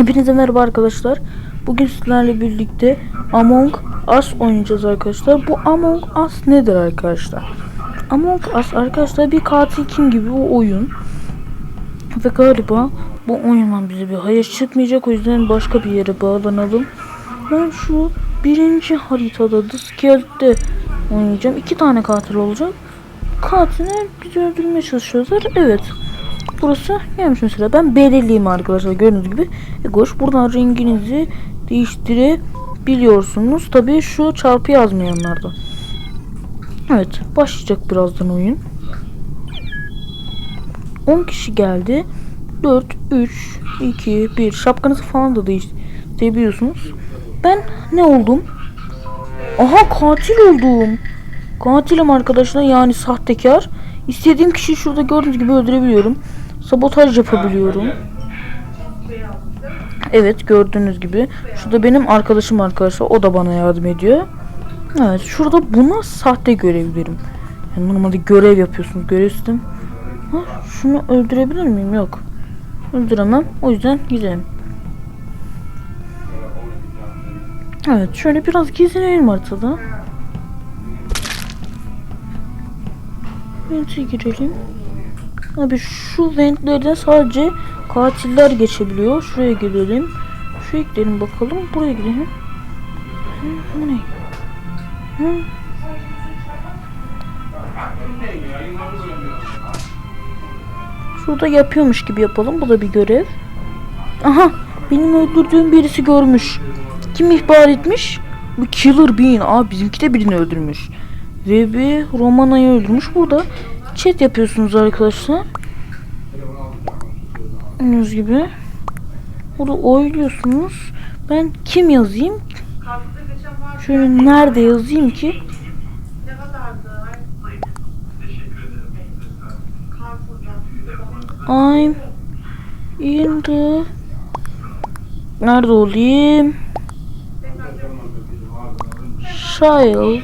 Hepinize merhaba arkadaşlar. Bugün sizlerle birlikte Among Us oynayacağız arkadaşlar. Bu Among Us nedir arkadaşlar? Among Us arkadaşlar bir katil kim gibi bir oyun. Ve galiba bu oyundan bize bir hayır çıkmayacak. O yüzden başka bir yere bağlanalım. Ben şu birinci haritada Scaled'de oynayacağım. İki tane katil olacak. Katili bizi öldürmeye çalışıyorlar. Evet. Burası gelmiş mesela. Ben belirliyim arkadaşlar gördüğünüz gibi. Egoş buradan renginizi değiştirebiliyorsunuz. Tabii şu çarpı yazmayanlarda. Evet başlayacak birazdan oyun. 10 kişi geldi. 4, 3, 2, 1. Şapkanızı falan da değiştirebiliyorsunuz. Ben ne oldum? Aha katil oldum. Katilim arkadaşlar yani sahtekar. İstediğim kişiyi şurada gördüğünüz gibi öldürebiliyorum. Sabotaj yapabiliyorum. Evet gördüğünüz gibi. Şurada benim arkadaşım arkadaşlar. O da bana yardım ediyor. Evet şurada buna sahte görevlerim. Yani normalde görev yapıyorsunuz. Görev sistem. Şunu öldürebilir miyim? Yok. Öldüremem. O yüzden gidelim. Evet şöyle biraz gezinelim haritada. Vent'e girelim. Abi şu ventlerden sadece katiller geçebiliyor. Şuraya gidelim. Şuraya gidelim bakalım. Buraya gidelim. Bu ne? Şurada yapıyormuş gibi yapalım. Bu da bir görev. Aha benim öldürdüğüm birisi görmüş. Kim ihbar etmiş? Bu Killer Bean. Aa bizimki de birini öldürmüş. Ve bir Romana'yı öldürmüş. Burada chat yapıyorsunuz arkadaşlar. Gördüğünüz gibi. Burada oyluyorsunuz. Ben kim yazayım? Şöyle nerede yazayım ki? I'm in the Nerede olayım? Child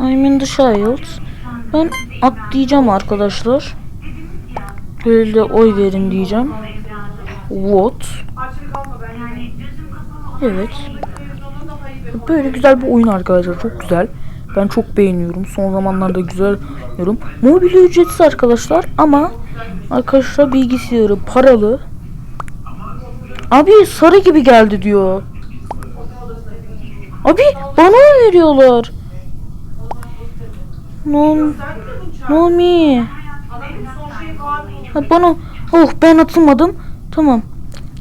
I'm in the Child Ben atlayacağım arkadaşlar Böyle oy verin diyeceğim What. Evet Böyle güzel bir oyun arkadaşlar çok güzel ben çok beğeniyorum. Son zamanlarda güzel diyorum. Mobil ücretsiz arkadaşlar ama arkadaşlar bilgisayarı paralı. Abi sarı gibi geldi diyor. Abi bana mı veriyorlar? No, no me. Adamın son şeyi kaldı. Ha, bana oh ben atılmadım. Tamam.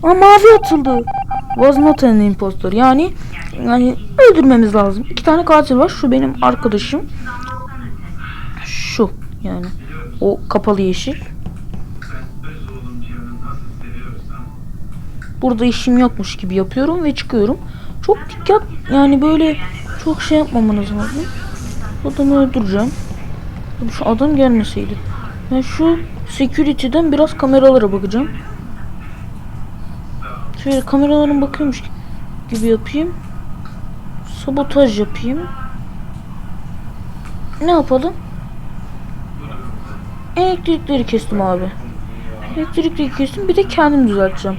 Ama mavi atıldı. Was not an impostor. Yani yani öldürmemiz lazım. İki tane katil var. Şu benim arkadaşım. Şu yani. O kapalı yeşil. Burada işim yokmuş gibi yapıyorum ve çıkıyorum. Çok dikkat yani böyle çok şey yapmamanız lazım. Adamı öldüreceğim. Şu adam gelmeseydi. Ben şu security'den biraz kameralara bakacağım. Şöyle kameraların bakıyormuş gibi yapayım. Sabotaj yapayım. Ne yapalım? Elektrikleri kestim abi. Elektrikleri kestim bir de kendim düzelteceğim.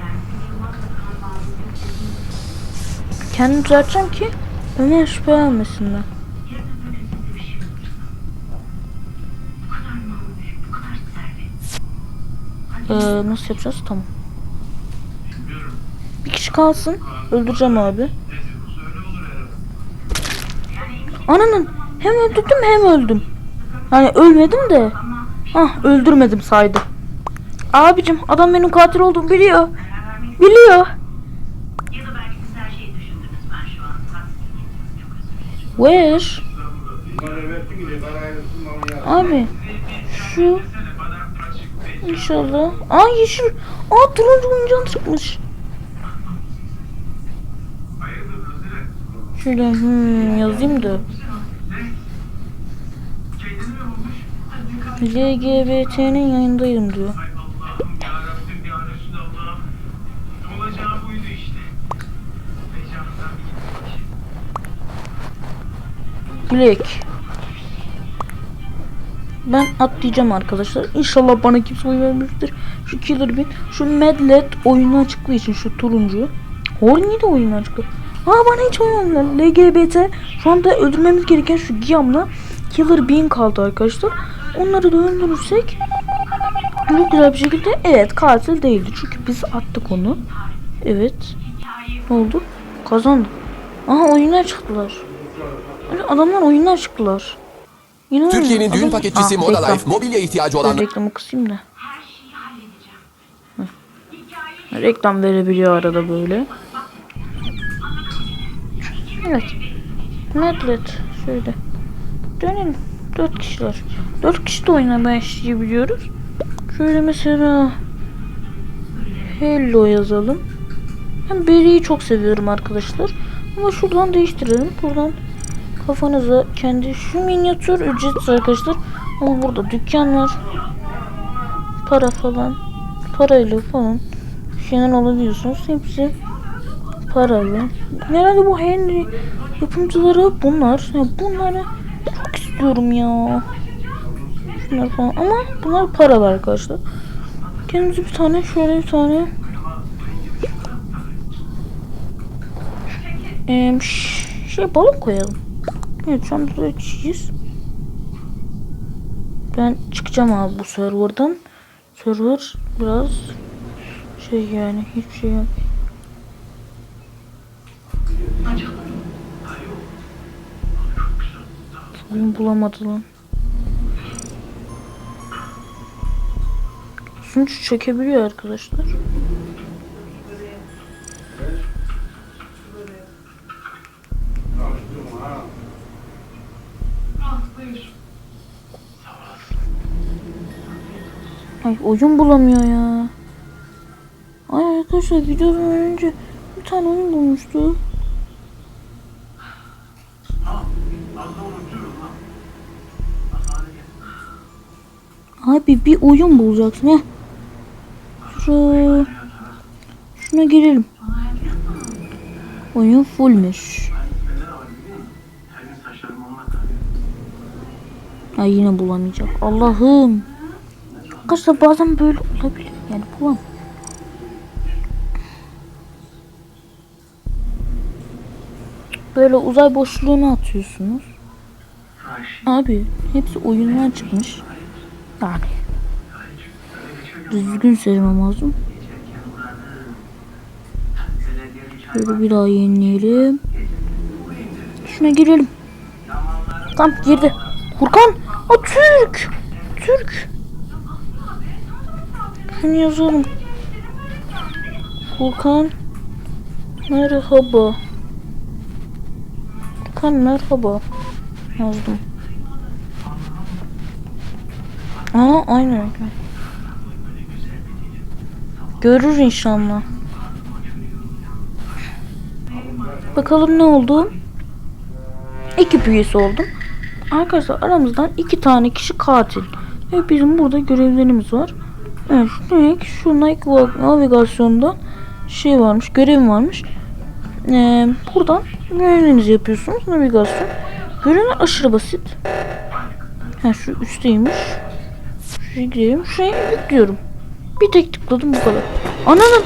Kendim düzelteceğim ki Ömer şüphelenmesinler. Ee, nasıl yapacağız? Tamam. Bir kişi kalsın. Öldüreceğim abi. Ananın hem öldürdüm hem öldüm. Yani ölmedim de. Ah öldürmedim saydı. Abicim adam benim katil olduğumu biliyor. Biliyor. Where? Abi şu İnşallah. Aa yeşil. Aa turuncu oyuncağın çıkmış. Şöyle hmm, yazayım da. LGBT'nin yanındayım diyor. Allah'ım Ben atlayacağım arkadaşlar. İnşallah bana kimse oy vermiştir. Şu Killer Bean, şu Medlet oyunu açıklığı için şu turuncu. Horny de oyunu açıklığı. Aa bana hiç oy vermediler. LGBT. Şu anda öldürmemiz gereken şu Giam'la Killer Bean kaldı arkadaşlar. Onları da öldürürsek çok güzel bir şekilde evet katil değildi. Çünkü biz attık onu. Evet. Ne oldu? Kazandık. Aha oyunlar çıktılar. Adamlar oyunlar çıktılar. İnanamıyorum. Türkiye'nin düğün Adam- paketçisi Ah, Moda reklam. Life mobilya ihtiyacı olan Dur, reklamı kısayım da. Reklam verebiliyor arada böyle. Evet. Medlet. Şöyle. Dönelim. Dört kişiler. Dört kişi de oynamaya başlayabiliyoruz. Şöyle mesela Hello yazalım. Ben Berry'i çok seviyorum arkadaşlar. Ama şuradan değiştirelim. Buradan kafanıza kendi şu minyatür ücretsiz arkadaşlar. Ama burada dükkan var. Para falan. Parayla falan şeyler alabiliyorsunuz. Hepsi paralı. Herhalde bu Henry yapımcıları bunlar. Ya bunları çok istiyorum ya. Şunlar falan. Ama bunlar paralı arkadaşlar. Kendimize bir tane şöyle bir tane Eee, ş- şey balık koyalım. Evet şu anda da kişiyiz. Ben çıkacağım abi bu serverdan. Server biraz şey yani hiçbir şey yok. Oyun bulamadı lan. Sunucu çekebiliyor arkadaşlar. Ay oyun bulamıyor ya. Ay arkadaşlar videodan önce bir tane oyun bulmuştu. Abi bir oyun bulacaksın ya. Şu şuna girelim. Oyun fullmüş. Ay yine bulamayacak. Allah'ım. Arkadaşlar bazen böyle olabilir. Yani bulam. Böyle uzay boşluğuna atıyorsunuz. Abi hepsi oyundan çıkmış. Yani. Düzgün sevmem lazım. Şöyle bir daha yenileyelim. Şuna girelim. Tam girdi. Furkan. O Türk. Türk. Şunu yazalım. Furkan. Merhaba. Furkan merhaba. Yazdım. Aa aynen öyle. Görür inşallah. Bakalım ne oldu? Ekip üyesi oldum. Arkadaşlar aramızdan iki tane kişi katil. Ve bizim burada görevlerimiz var. Evet, direkt şu Nike navigasyonda şey varmış, görev varmış. Ee, buradan görevlerinizi yapıyorsunuz. Navigasyon. Görevler aşırı basit. Ha şu üstteymiş. Şuraya gireyim. Şuraya yüklüyorum. Bir tek tıkladım bu kadar. Ananın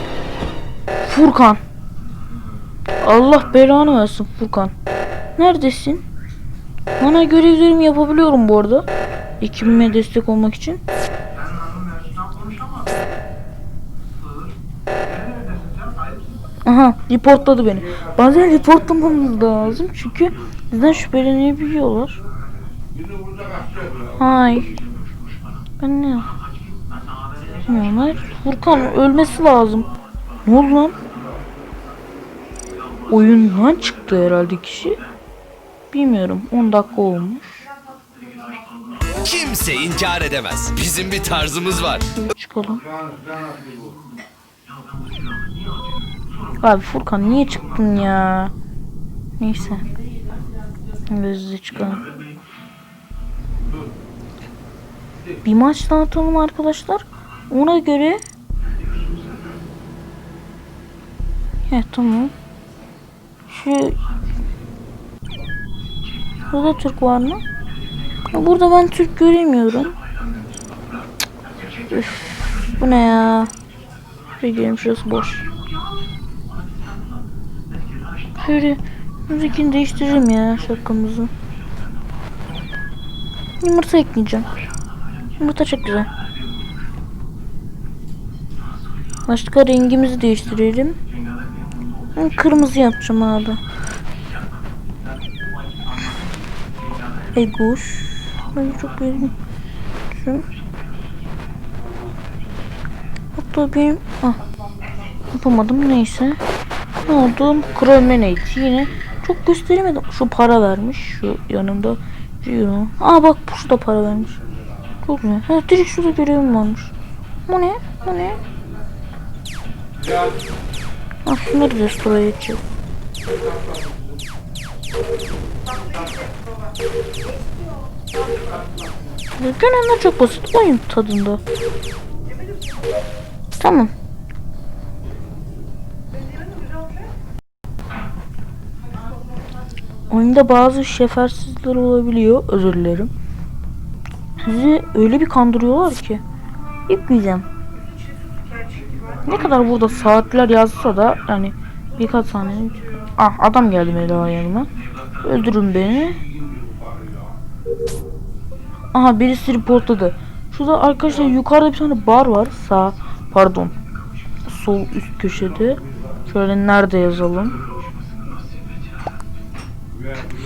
Furkan. Allah belanı versin Furkan. Neredesin? Bana görevlerimi yapabiliyorum bu arada. Ekibime destek olmak için. Aha reportladı beni. Bazen reportlamamız lazım çünkü bizden şüphelenebiliyorlar. Hay. Ben ne? Bilmiyorum. Furkan ölmesi lazım. Ne oldu lan? Oyundan çıktı herhalde kişi. Bilmiyorum. 10 dakika olmuş. Kimse inkar edemez. Bizim bir tarzımız var. Çıkalım. Abi Furkan niye çıktın ya? Neyse. Hızlı çıkalım. Bir maç daha atalım arkadaşlar. Ona göre Evet tamam. Şu Burada Türk var mı? Burada ben Türk göremiyorum. Üf, bu ne ya? Şuraya girelim boş. Şöyle müzikini değiştirelim ya şarkımızı. Yumurta ekleyeceğim. Yumurta çok güzel. Başka rengimizi değiştirelim. Kırmızı yapacağım abi. Egoş. Ben çok beğendim. Hatta benim... Ah. Yapamadım neyse. Ne oldu? Kromenate yine. Çok gösteremedim. Şu para vermiş. Şu yanımda. Euro. Aa bak bu da para vermiş. Çok güzel. Ha direkt şurada görevim varmış. Bu ne? Bu ne? Ah şunları restore edeceğim. Genelde çok basit oyun tadında. Tamam. Oyunda bazı şefersizler olabiliyor. Özür dilerim. Sizi öyle bir kandırıyorlar ki. Yükleyeceğim. Ne kadar burada saatler yazsa da yani birkaç saniye. Ah adam geldi Mela yanıma. Öldürün beni. Aha birisi reportladı. Şurada arkadaşlar yukarıda bir tane bar var. Sağ pardon. Sol üst köşede. Şöyle nerede yazalım.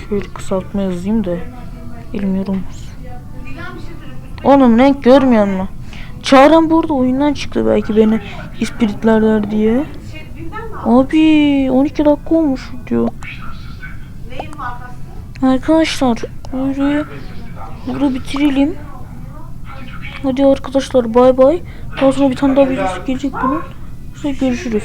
Şöyle kısaltma yazayım da. Bilmiyorum. Oğlum renk görmüyor musun? Çağıran burada oyundan çıktı belki beni ispiritlerler diye. Abi 12 dakika olmuş diyor. Arkadaşlar burayı burada bitirelim. Hadi arkadaşlar bay bay. Daha sonra bir tane daha videosu gelecek bunun. Sonra görüşürüz.